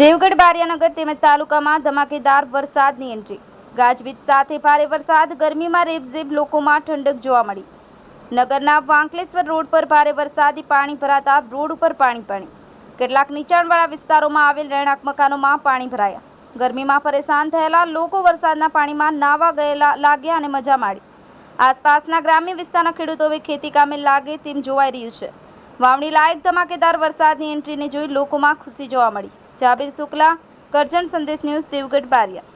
દેવગઢ બારિયાનગર તેમજ તાલુકામાં ધમાકેદાર વરસાદની એન્ટ્રી. ગાજવીજ સાથે ભારે વરસાદ, ગરમીમાં રેબઝેબ લોકોમાં ઠંડક જોવા મળી. નગરના વાંકલેશ્વર રોડ પર ભારે વરસાદી પાણી ભરાતા રોડ ઉપર પાણી પાણી. કેટલાક નીચાણવાળા વિસ્તારોમાં આવેલ રહેણાંક મકાનોમાં પાણી ભરાયા. ગરમીમાં પરેશાન થયેલા લોકો વરસાદના પાણીમાં નાવા ગયેલા, લાગ્યા અને મજા માણી. આસપાસના ગ્રામ્ય વિસ્તારના ખેડૂતો હવે ખેતી કામે લાગે તેમ જોવાઈ રહ્યું છે. વાવણી લાયક ધમાકેદાર વરસાદની એન્ટ્રીને જોઈ લોકોમાં ખુશી જોવા મળી. જાબીર શુક્લા કરજણ સંદેશ ન્યૂઝ દેવગઢ બારિયા.